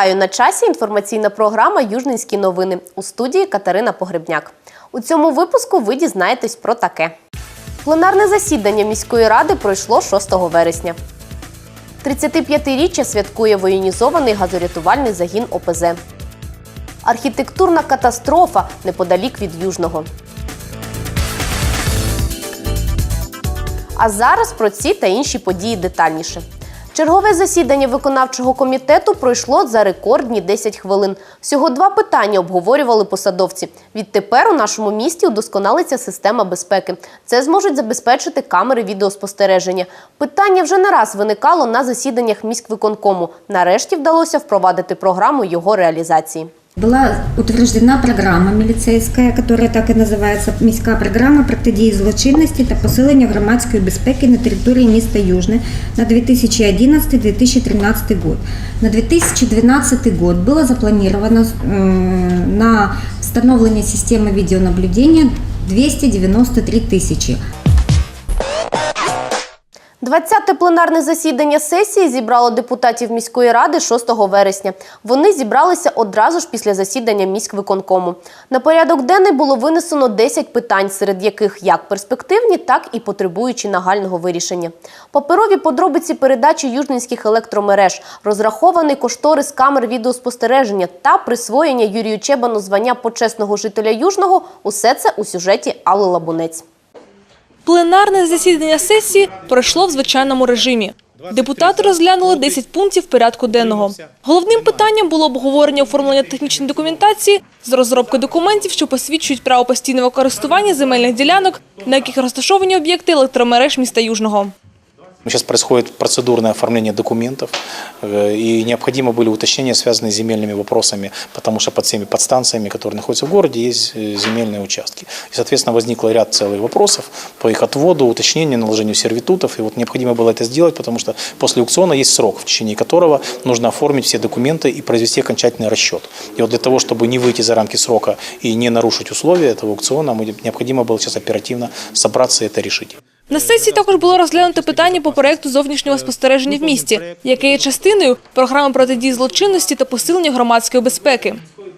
Вітаю на часі. Інформаційна програма Южненські новини у студії Катерина Погребняк. У цьому випуску ви дізнаєтесь про таке. Пленарне засідання міської ради пройшло 6 вересня. 35-річчя святкує воєнізований газорятувальний загін ОПЗ. Архітектурна катастрофа неподалік від Южного. А зараз про ці та інші події детальніше. Чергове засідання виконавчого комітету пройшло за рекордні 10 хвилин. Всього два питання обговорювали посадовці. Відтепер у нашому місті удосконалиться система безпеки. Це зможуть забезпечити камери відеоспостереження. Питання вже не раз виникало на засіданнях міськвиконкому. Нарешті вдалося впровадити програму його реалізації Была утверждена програма міліцейська, которая так і називається міська програма протидії злочинності та посилення громадської безпеки на території міста Южне на 2011-2013 год. На 2012 год было запланировано э, на встановлення системи відеонаблюдення 293 тисячі. 20-те пленарне засідання сесії зібрало депутатів міської ради 6 вересня. Вони зібралися одразу ж після засідання міськвиконкому. На порядок денний було винесено 10 питань, серед яких як перспективні, так і потребуючі нагального вирішення. Паперові подробиці передачі южненських електромереж, розрахований кошторис камер відеоспостереження та присвоєння Юрію Чебану звання почесного жителя Южного – усе це у сюжеті Алли Лабунець. Пленарне засідання сесії пройшло в звичайному режимі. Депутати розглянули 10 пунктів порядку денного. Головним питанням було обговорення оформлення технічної документації з розробки документів, що посвідчують право постійного користування земельних ділянок, на яких розташовані об'єкти електромереж міста Южного. Сейчас происходит процедурное оформление документов, э, и необходимо были уточнения, связанные с земельными вопросами, потому что под всеми подстанциями, которые находятся в городе, есть э, земельные участки. И, соответственно, возникло ряд целых вопросов по их отводу, уточнению, наложению сервитутов. И вот необходимо было это сделать, потому что после аукциона есть срок, в течение которого нужно оформить все документы и произвести окончательный расчет. И вот для того, чтобы не выйти за рамки срока и не нарушить условия этого аукциона, необходимо было сейчас оперативно собраться и это решить. На сесії також було розглянуто питання по проекту зовнішнього спостереження в місті, яке є частиною програми протидії злочинності та посилення громадської безпеки.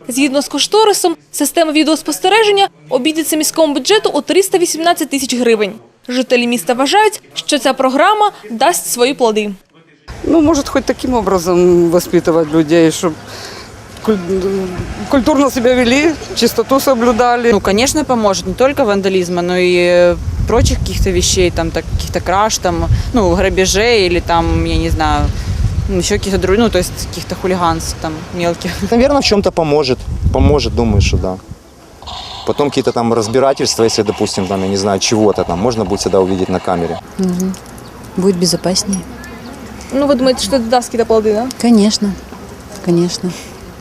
Згідно з кошторисом, система відеоспостереження обійдеться міському бюджету у 318 тисяч гривень. Жителі міста вважають, що ця програма дасть свої плоди. Ну, может, хоть таким образом воспитывать людей, чтобы культурно себя вели, чистоту соблюдали. Ну, конечно, поможет не только вандализма, но и э, прочих каких-то вещей, там, так, каких-то краж, там, ну, грабежей или там, я не знаю, еще каких-то других, ну, то есть каких-то хулиганств там мелких. Наверное, в чем-то поможет. Поможет, думаю, что да. Потом какие-то там разбирательства, если, допустим, там, я не знаю, чего-то там, можно будет всегда увидеть на камере. Будет безопаснее. Ну, ви думаєте, що це дасть якісь плоди, да? Конечно, конечно.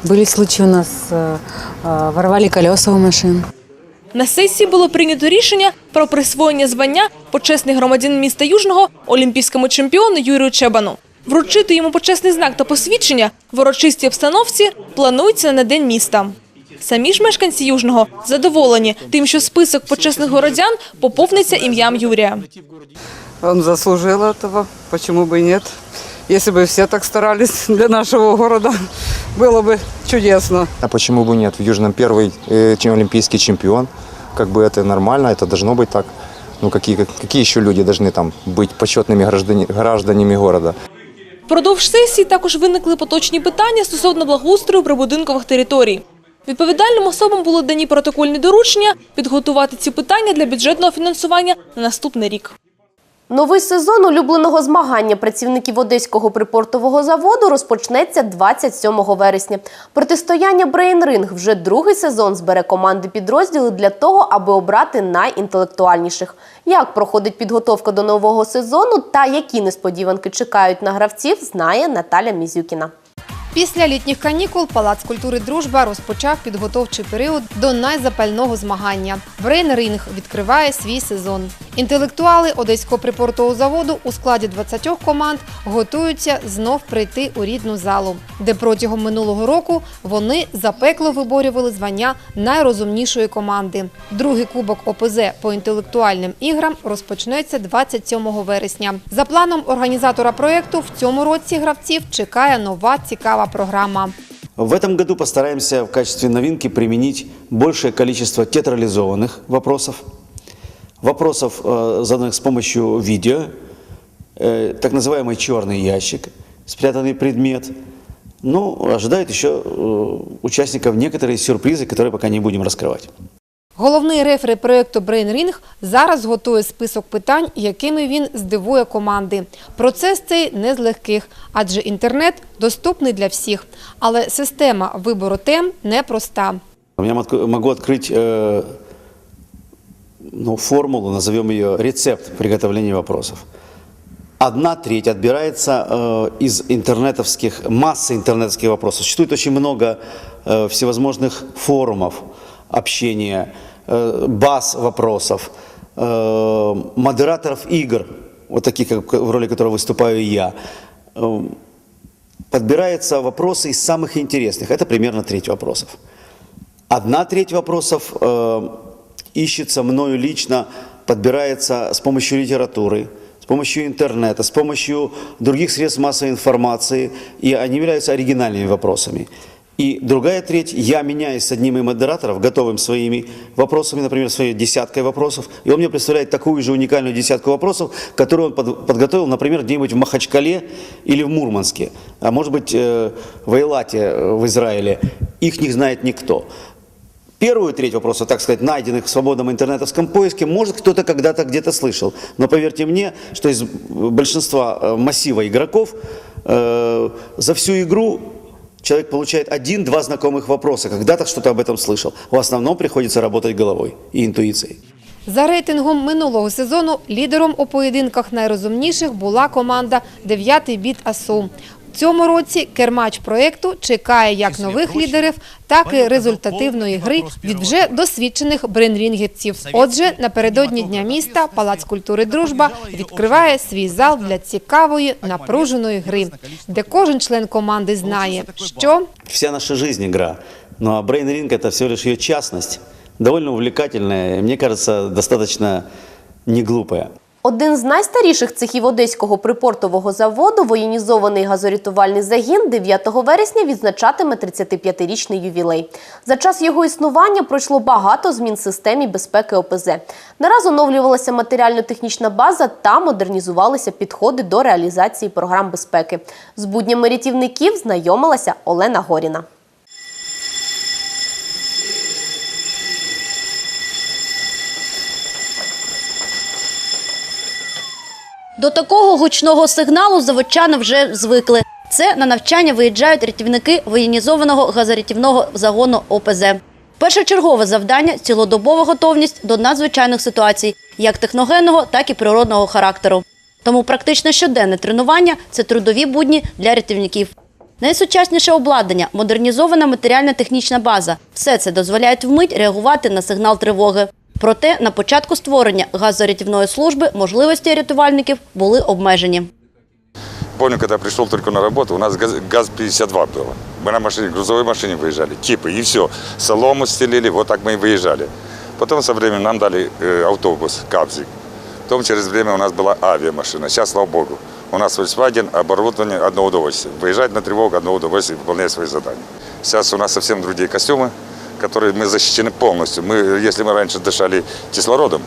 Были случаи у нас, э, э, воровали колеса у машин. На сесії було прийнято рішення про присвоєння звання почесний громадянин міста Южного олімпійському чемпіону Юрію Чебану. Вручити йому почесний знак та посвідчення в урочистій обстановці планується на день міста. Самі ж мешканці Южного задоволені тим, що список почесних городян поповниться ім'ям Юрія. Он заслужил этого, почему бы и нет. Если бы все так старались для нашего города, было бы чудесно. А почему бы нет? В Южном первый э, чем- олимпийский чемпион. Как бы это нормально, это должно быть так. Ну, какие, какие еще люди должны там быть почетными граждане, гражданами города? Впродовж сесії також виникли поточні питання стосовно благоустрою прибудинкових територій. Відповідальним особам було дані протокольні доручення підготувати ці питання для бюджетного фінансування на наступний рік. Новий сезон улюбленого змагання працівників Одеського припортового заводу розпочнеться 27 вересня. Протистояння Брейнринг вже другий сезон збере команди підрозділи для того, аби обрати найінтелектуальніших. Як проходить підготовка до нового сезону та які несподіванки чекають на гравців, знає Наталя Мізюкіна. Після літніх канікул Палац культури Дружба розпочав підготовчий період до найзапального змагання. Брейн-ринг відкриває свій сезон. Інтелектуали Одеського припортового заводу у складі 20 команд готуються знов прийти у рідну залу, де протягом минулого року вони запекло виборювали звання найрозумнішої команди. Другий кубок ОПЗ по інтелектуальним іграм розпочнеться 27 вересня. За планом організатора проєкту в цьому році гравців чекає нова цікава програма. В этом году постараемся в качестве новинки применить большее количество театрализованных вопросов, вопросов, э, заданных с помощью видео, э, так называемый черный ящик, спрятанный предмет. Ну, ожидают еще э, участников некоторые сюрпризы, которые пока не будем раскрывать. Головний рефери проєкту Brain Ring зараз готує список питань, якими він здивує команди. Процес цей не з легких, адже інтернет доступний для всіх. Але система вибору тем непроста. Я мотку- могу открыть э, ну, формулу, назовем ее рецепт приготовления вопросов. Одна треть отбирается э, из интернетовских, массы интернетовских вопросов. Существует очень много э, всевозможных форумов общения, э, баз вопросов, э, модераторов игр, вот таких, как, в роли которого выступаю я. Э, подбираются вопросы из самых интересных. Это примерно треть вопросов. Одна треть вопросов э, ищется мною лично, подбирается с помощью литературы, с помощью интернета, с помощью других средств массовой информации, и они являются оригинальными вопросами. И другая треть, я меняюсь с одним из модераторов, готовым своими вопросами, например, своей десяткой вопросов, и он мне представляет такую же уникальную десятку вопросов, которую он под- подготовил, например, где-нибудь в Махачкале или в Мурманске, а может быть э, в Эйлате э, в Израиле. Их не знает никто. Первую треть вопросов, так сказать, найденных в свободном интернетовском поиске, может кто-то когда-то где-то слышал. Но поверьте мне, что из большинства э, массива игроков э, за всю игру человек получает один-два знакомых вопроса. Когда-то что-то об этом слышал. В основном приходится работать головой и интуицией. За рейтингом минулого сезону лідером у поєдинках найрозумніших була команда «Дев'ятий біт АСУ». В цьому році кермач проєкту чекає як нових лідерів, так і результативної гри від вже досвідчених брейнрінгівців. Отже, напередодні Дня міста Палац культури «Дружба» відкриває свій зал для цікавої, напруженої гри, де кожен член команди знає, що Вся наша жизнь игра. Ну а Ring это всего лишь ее частность. Довольно увлекательная, мне кажется, достаточно не глупая. Один з найстаріших цехів одеського припортового заводу, воєнізований газорятувальний загін, 9 вересня відзначатиме 35-річний ювілей. За час його існування пройшло багато змін в системі безпеки ОПЗ. Не раз оновлювалася матеріально-технічна база та модернізувалися підходи до реалізації програм безпеки. З буднями рятівників знайомилася Олена Горіна. До такого гучного сигналу заводчани вже звикли. Це на навчання виїжджають рятівники воєнізованого газорятівного загону ОПЗ. Першочергове завдання цілодобова готовність до надзвичайних ситуацій, як техногенного, так і природного характеру. Тому практично щоденне тренування це трудові будні для рятівників. Найсучасніше обладнання, модернізована матеріально-технічна база. Все це дозволяє вмить реагувати на сигнал тривоги. Проте на початку створення газорятівної служби можливості рятувальників були обмежені. Помню, когда пришел только на работу, у нас газ- ГАЗ-52 было. Мы на машине, грузовой машине выезжали, типы, и все. Солому стелили, вот так мы и выезжали. Потом со временем нам дали э, автобус, Кабзик. Потом через время у нас была авиамашина. Сейчас, слава богу, у нас Volkswagen, оборудование, одно удовольствие. Выезжать на тревогу, одно удовольствие, выполнять свои задания. Сейчас у нас совсем другие костюмы, Которые мы защищены полностью. Мы, если мы раньше дышали кислородом,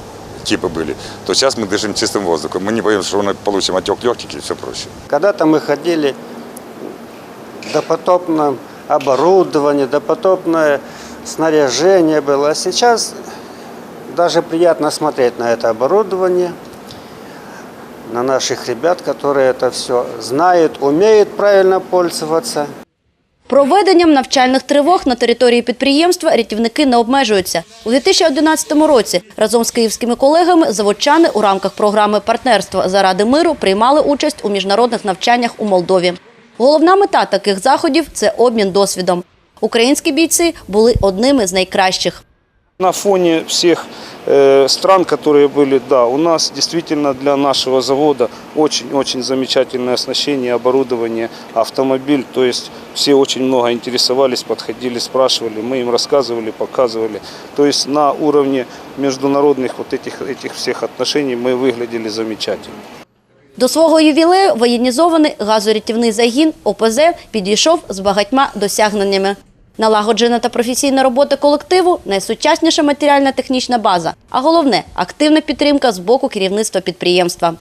типы были, то сейчас мы дышим чистым воздухом. Мы не боимся, что мы получим отек легких и все проще. Когда-то мы ходили допотопное оборудование, допотопное снаряжение было. А сейчас даже приятно смотреть на это оборудование, на наших ребят, которые это все знают, умеют правильно пользоваться. Проведенням навчальних тривог на території підприємства рятівники не обмежуються. У 2011 році разом з київськими колегами заводчани у рамках програми партнерства заради миру приймали участь у міжнародних навчаннях у Молдові. Головна мета таких заходів це обмін досвідом. Українські бійці були одними з найкращих. На фоне всех э, стран, которые были, да, у нас действительно для нашего завода очень-очень замечательное оснащение, оборудование, автомобиль. То есть все очень много интересовались, подходили, спрашивали, мы им рассказывали, показывали. То есть на уровне международных вот этих, этих всех отношений мы выглядели замечательно. До свого ювілею воєнізований газорятівний загін ОПЗ підійшов з багатьма досягненнями. Налагоджена та професійна робота колективу, найсучасніша матеріальна-технічна база, а головне активна підтримка з боку керівництва підприємства.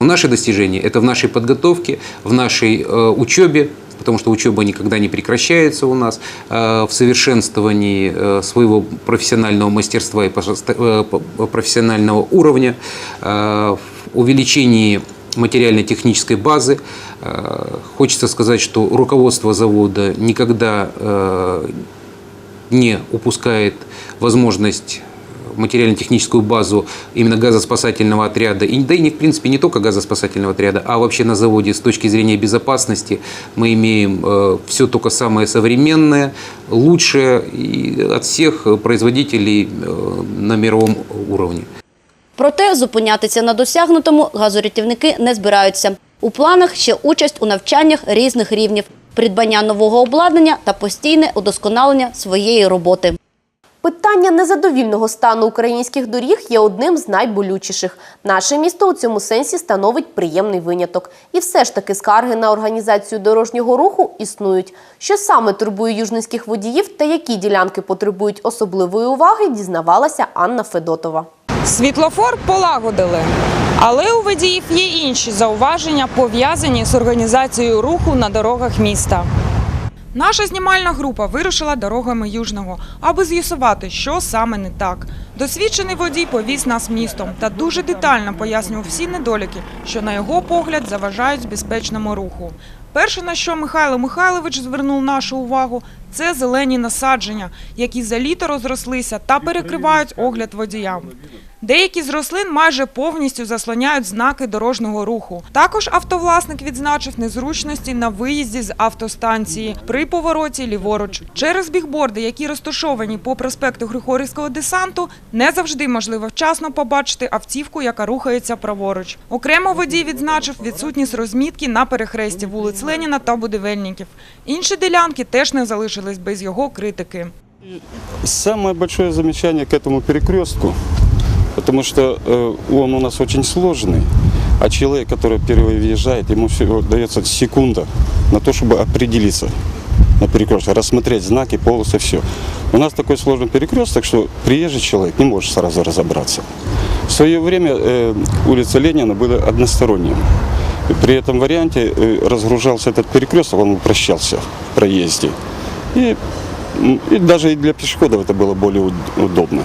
Наши достижения – это в нашей подготовке, в нашей э, учебе, потому что учеба никогда не прекращается у нас, э, в совершенствовании э, своего профессионального мастерства и пожалуйста, э, по- профессионального уровня, э, в увеличении материально-технической базы. Э, Хочется сказать, что руководство завода никогда э, не упускает возможность материально-техническую базу именно газоспасательного отряда, и, да и не, в принципе не только газоспасательного отряда, а вообще на заводе с точки зрения безопасности мы имеем все только самое современное, лучшее и от всех производителей э, на мировом уровне. Проте зупинятися на досягнутому газорятівники не збираються. У планах ще участь у навчаннях різних рівнів, придбання нового обладнання та постійне удосконалення своєї роботи. Питання незадовільного стану українських доріг є одним з найболючіших. Наше місто у цьому сенсі становить приємний виняток. І все ж таки скарги на організацію дорожнього руху існують. Що саме турбує южницьких водіїв та які ділянки потребують особливої уваги, дізнавалася Анна Федотова. Світлофор полагодили, але у водіїв є інші зауваження, пов'язані з організацією руху на дорогах міста. Наша знімальна група вирушила дорогами Южного, аби з'ясувати, що саме не так. Досвідчений водій повіз нас містом та дуже детально пояснював всі недоліки, що на його погляд заважають безпечному руху. Перше, на що Михайло Михайлович звернув нашу увагу, це зелені насадження, які за літо розрослися та перекривають огляд водіям. Деякі з рослин майже повністю заслоняють знаки дорожнього руху. Також автовласник відзначив незручності на виїзді з автостанції при повороті ліворуч. Через бігборди, які розташовані по проспекту Григорівського десанту, не завжди можливо вчасно побачити автівку, яка рухається праворуч. Окремо водій відзначив відсутність розмітки на перехресті вулиць Леніна та Будівельників. Інші ділянки теж не залишились без його критики. Самое большое замечание к этому перекрестку, потому что э, он у нас очень сложный, а человек, который первый въезжает, ему всего дается секунда на то, чтобы определиться на перекрестке, рассмотреть знаки, полосы, все. У нас такой сложный перекресток, что приезжий человек не может сразу разобраться. В свое время э, улица Ленина была односторонним. И При этом варианте э, разгружался этот перекресток, он упрощался в проезде. И, м, и даже и для пешеходов это было более уд- удобно.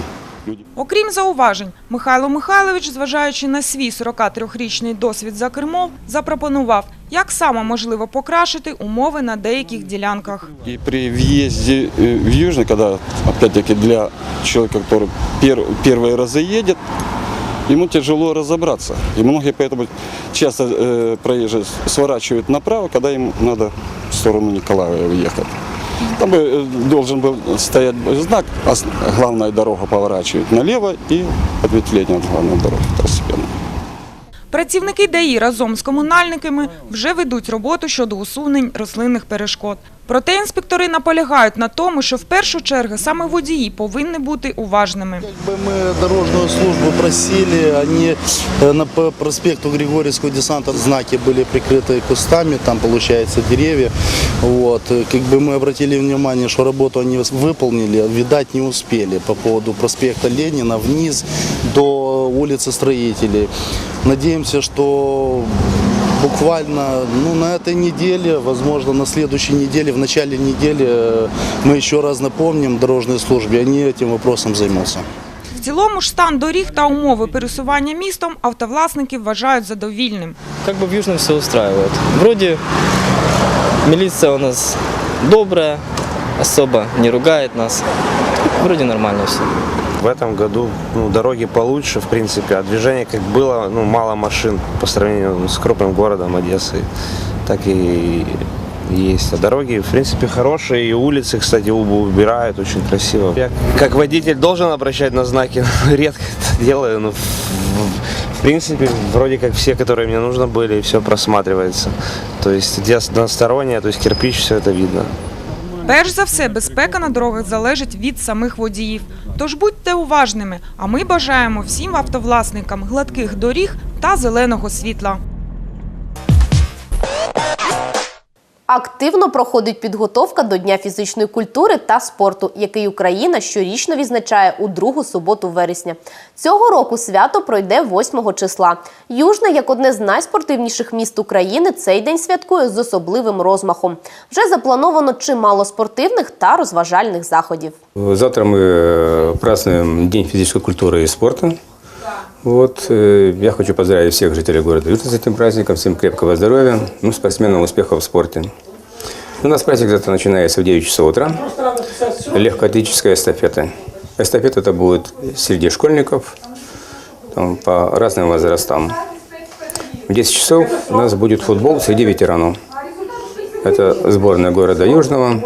Окрім зауважень, Михайло Михайлович, зважаючи на свій 43-річний досвід за кермом, запропонував, як саме можливо покращити умови на деяких ділянках. И при въезде э, в Южный, когда, опять-таки, для человека, который пер- первые разы едет, ему тяжело разобраться. И многие поэтому часто э, проезжие сворачивают направо, когда им надо в сторону Николаева ехать. Там бы э, должен был стоять знак, а с- главная дорога поворачивает налево и ответвление от главной дороги второстепенно. Працівники ДАІ разом з комунальниками вже ведуть роботу щодо усунень рослинних перешкод. Проте інспектори наполягають на тому, що в першу чергу саме водії повинні бути уважними. Мы дорожную службу просили, они э, на п- проспекту Григорьевского десанта знаки были прикрыты кустами, там получается деревья. Вот. э, Как бы мы обратили внимание, что работу они выполнили, видать не успели по поводу проспекта Ленина вниз до улицы Строителей. Надеемся, что буквально ну, на этой неделе, возможно, на следующей неделе, в начале недели э, мы еще раз напомним дорожной службе, они этим вопросом займутся. В цілому ж стан доріг та умови пересування містом автовласники вважають задовільним. Как бы в Южном все устраивает. Вроде милиция у нас добрая, особо не ругает нас. Вроде нормально все. В этом году ну, дороги получше, в принципе, а движение как было, ну, мало машин по сравнению с крупным городом Одессой, так и есть. А дороги, в принципе, хорошие, и улицы, кстати, уб- убирают очень красиво. Я как водитель должен обращать на знаки, редко это делаю, но в, принципе, вроде как все, которые мне нужно были, все просматривается. То есть где одностороннее, то есть кирпич, все это видно. Перш за все, безпека на дорогах залежить від самих водіїв. Тож будьте уважними, а ми бажаємо всім автовласникам гладких доріг та зеленого світла. Активно проходить підготовка до Дня фізичної культури та спорту, який Україна щорічно відзначає у другу суботу вересня. Цього року свято пройде 8 числа. Южне, як одне з найспортивніших міст України, цей день святкує з особливим розмахом. Вже заплановано чимало спортивних та розважальних заходів. Завтра мы э, празднуем День физической культуры и спорта. Вот, э, я хочу поздравить всех жителей города Южного с этим праздником, всем крепкого здоровья, ну, спортсменам успехов в спорте. У нас праздник завтра начинается в 9 часов утра. Легкоатлетическая эстафета. Эстафета это будет среди школьников там, по разным возрастам. В 10 часов у нас будет футбол среди ветеранов. Это сборная города Южного,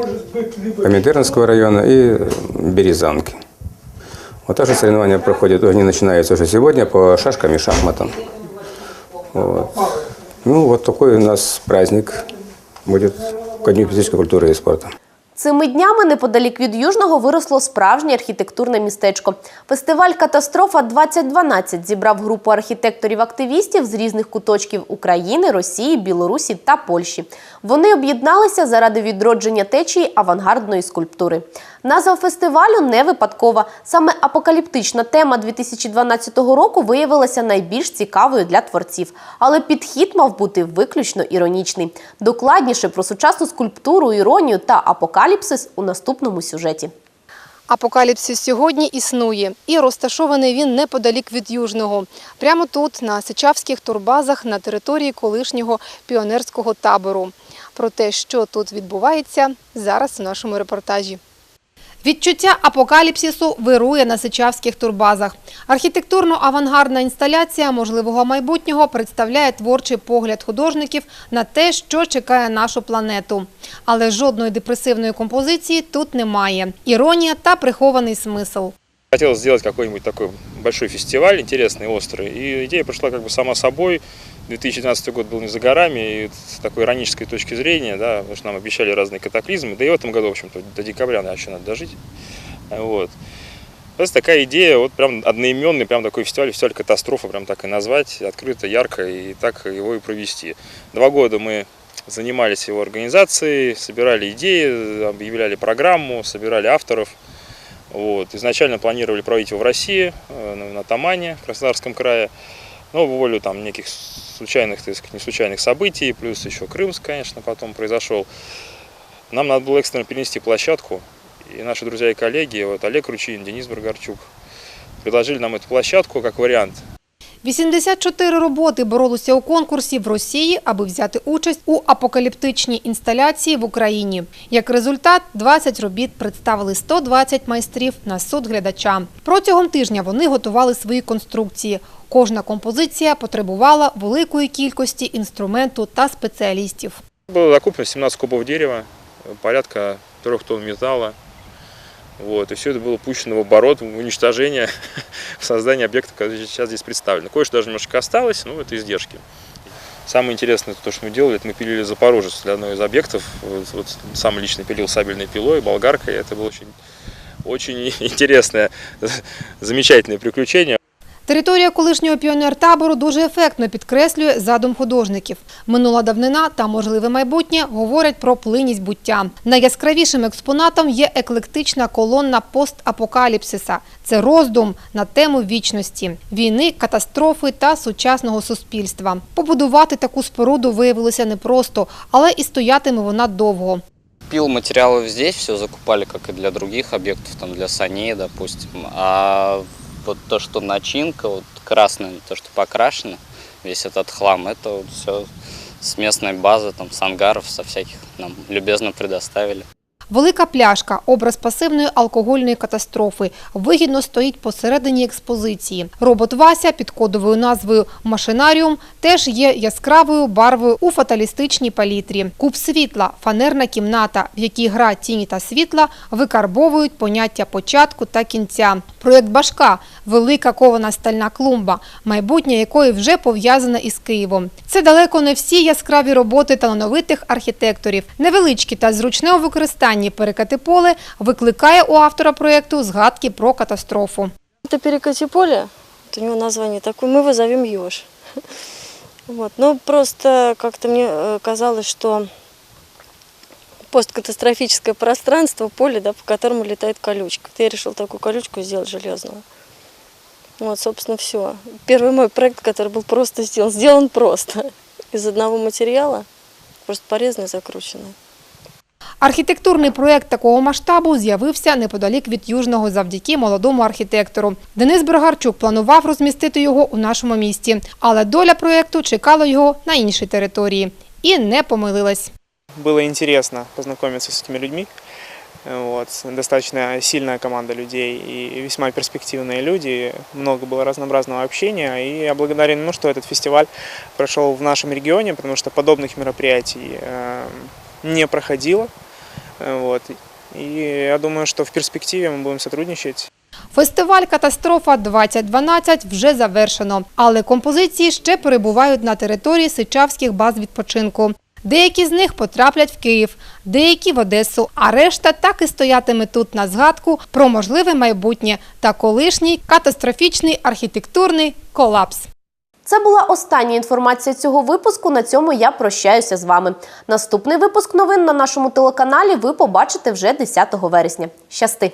Коминтернского района и Березанки. Вот также соревнования проходят, они начинаются уже сегодня по шашкам и шахматам. Вот. Ну, вот такой у нас праздник будет ко Дню физической культуры и спорта. Цими днями неподалік від Южного виросло справжнє архітектурне містечко. Фестиваль Катастрофа 2012 зібрав групу архітекторів-активістів з різних куточків України, Росії, Білорусі та Польщі. Вони об'єдналися заради відродження течії авангардної скульптури. Назва фестивалю не випадкова. Саме апокаліптична тема 2012 року виявилася найбільш цікавою для творців. Але підхід мав бути виключно іронічний. Докладніше про сучасну скульптуру, іронію та апокаліпсис у наступному сюжеті. Апокаліпсис сьогодні існує і розташований він неподалік від Южного. Прямо тут, на Сичавських турбазах, на території колишнього піонерського табору. Про те, що тут відбувається, зараз у нашому репортажі. Відчуття апокаліпсису вирує на сичавських турбазах. Архітектурно-авангардна інсталяція можливого майбутнього представляє творчий погляд художників на те, що чекає нашу планету. Але жодної депресивної композиції тут немає. Іронія та прихований смисл. Хотелось сделать какой-нибудь такой большой фестиваль, интересный, острый. И идея пришла как бы сама собой. 2012 год был не за горами, и с такой иронической точки зрения, да, потому что нам обещали разные катаклизмы, да и в этом году, в общем-то, до декабря еще надо дожить. Вот. Это такая идея, вот прям одноименный, прям такой фестиваль, фестиваль катастрофа, прям так и назвать, открыто, ярко, и так его и провести. Два года мы занимались его организацией, собирали идеи, объявляли программу, собирали авторов. Вот. Изначально планировали проводить его в России, э, на- Тамане, в Краснодарском крае. Но в волю там неких случайных, так сказать, не случайных событий, плюс еще Крым, конечно, потом произошел. Нам надо было экстренно перенести площадку. И наши друзья и коллеги, вот Олег Ручин, Денис Баргарчук, предложили нам эту площадку как вариант 84 роботи боролися у конкурсі в Росії, аби взяти участь у апокаліптичній інсталяції в Україні. Як результат, 20 робіт представили 120 майстрів на суд глядача. Протягом тижня вони готували свої конструкції. Кожна композиція потребувала великої кількості інструменту та спеціалістів. Было закуплено 17 кубов дерева, порядка 3 тонн металла. Вот, и все это было пущено в оборот, в уничтожение, в создание объекта, который сейчас здесь представлен. Кое-что даже немножко осталось, но это издержки. Самое интересное, то, что мы делали, это мы пилили Запорожец для одного из объектов. Вот, вот сам лично пилил сабельной пилой, болгаркой. Это было очень, очень интересное, замечательное приключение. Територія колишнього піонер-табору дуже ефектно підкреслює задум художників. Минула давнина та можливе майбутнє говорять про плинність буття. Найяскравішим експонатом є еклектична колонна постапокаліпсиса. Це роздум на тему вічності, війни, катастрофи та сучасного суспільства. Побудувати таку споруду виявилося непросто, але і стоятиме вона довго. Пил материалов здесь, все закупали, как и для других объектов, там для саней, допустим. А вот то, что начинка, вот красная, то, что покрашено, весь этот хлам, это вот все с местной базы, там, с ангаров, со всяких нам любезно предоставили. Велика пляшка – образ пасивної алкогольної катастрофи. Вигідно стоїть посередині експозиції. Робот Вася під кодовою назвою «Машинаріум» теж є яскравою барвою у фаталістичній палітрі. Куб світла – фанерна кімната, в якій гра тіні та світла викарбовують поняття початку та кінця. Проєкт «Башка» – велика кована стальна клумба, майбутнє якої вже пов'язане із Києвом. Це далеко не всі яскраві роботи талановитих архітекторів. Невеличкі та зручне у використанні перекати поле викликає у автора проєкту згадки про катастрофу. Это перекати поле, вот у него название такое, мы его зовем Ёж. Вот. Ну, просто как-то мне казалось, что посткатастрофическое пространство, поле, да, по которому летает колючка. Я решил такую колючку сделать железную. Вот, собственно, все. Первый мой проект, который был просто сделан, сделан просто. Из одного материала, просто порезанный, закрученный. Архітектурний проєкт такого масштабу з'явився неподалік від Южного завдяки молодому архітектору. Денис Брогарчук планував розмістити його у нашому місті, але доля проєкту чекала його на іншій території. І не помилилась. Было интересно познакомиться с этими людьми. Вот. Достаточно сильная команда людей и весьма перспективные люди. Много было разнообразного общения. И я благодарен ему, что этот фестиваль прошел в нашем регионе, потому что подобных мероприятий э, не проходило. Вот. И я думаю, что в перспективе мы будем сотрудничать. Фестиваль Катастрофа 2012 вже завершено, але композиції ще перебувають на території Сичавських баз відпочинку. Деякі з них потраплять в Київ, деякі в Одесу, а решта так і стоятиме тут на згадку про можливе майбутнє та колишній катастрофічний архітектурний колапс. Це була остання інформація цього випуску. На цьому я прощаюся з вами. Наступний випуск новин на нашому телеканалі ви побачите вже 10 вересня. Щасти!